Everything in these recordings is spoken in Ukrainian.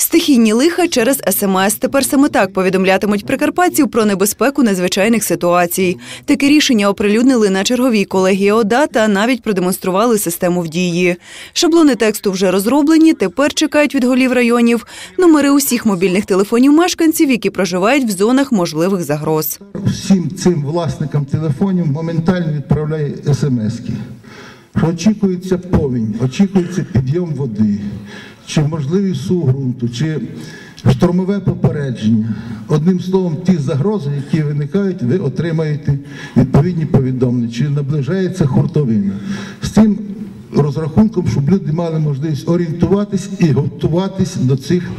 Стихійні лиха через СМС. Тепер саме так повідомлятимуть прикарпатців про небезпеку надзвичайних ситуацій. Таке рішення оприлюднили на черговій колегії ОДА та навіть продемонстрували систему в дії. Шаблони тексту вже розроблені. Тепер чекають від голів районів номери усіх мобільних телефонів мешканців, які проживають в зонах можливих загроз. всім цим власникам телефонів моментально відправляє смски. Очікується повінь, очікується підйом води, чи можливість сув ґрунту, чи штормове попередження. Одним словом, ті загрози, які виникають, ви отримаєте відповідні повідомлення, чи наближається хуртовина. З тим розрахунком, щоб люди мали можливість орієнтуватись і готуватись до цих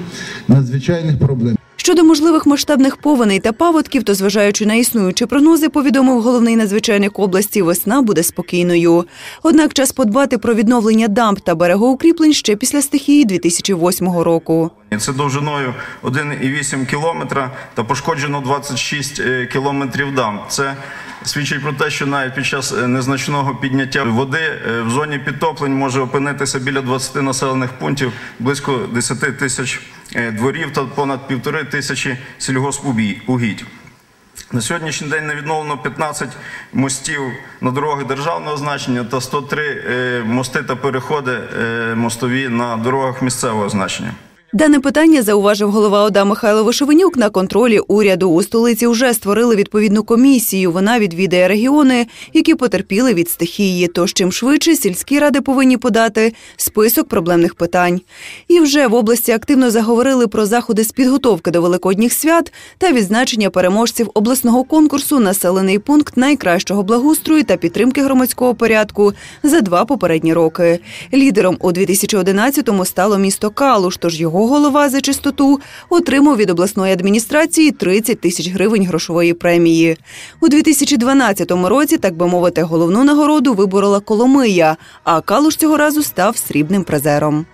надзвичайних проблем. Щодо можливих масштабних повеней та паводків, то зважаючи на існуючі прогнози, повідомив головний надзвичайник області, весна буде спокійною. Однак час подбати про відновлення дамб та берегоукріплень ще після стихії 2008 року. Це довжиною 1,8 кілометра та пошкоджено 26 е, кілометрів дамб. Це свідчить про те, що навіть під час е, незначного підняття води е, в зоні підтоплень може опинитися біля 20 населених пунктів, близько 10 тисяч дворів та понад півтори тисячі сільгоспугідь. На сьогоднішній день не відновлено 15 мостів на дороги державного значення та 103 е, мости та переходи е, мостові на дорогах місцевого значення. Дане питання зауважив голова ОДА Михайло Вишевенюк на контролі уряду. У столиці вже створили відповідну комісію. Вона відвідає регіони, які потерпіли від стихії. Тож чим швидше сільські ради повинні подати список проблемних питань. І вже в області активно заговорили про заходи з підготовки до великодніх свят та відзначення переможців обласного конкурсу Населений пункт найкращого благоустрою та підтримки громадського порядку за два попередні роки. Лідером у 2011-му стало місто Калуш. Тож його голова за чистоту отримав від обласної адміністрації 30 тисяч гривень грошової премії. У 2012 році, так би мовити, головну нагороду виборола Коломия, а Калуш цього разу став срібним призером.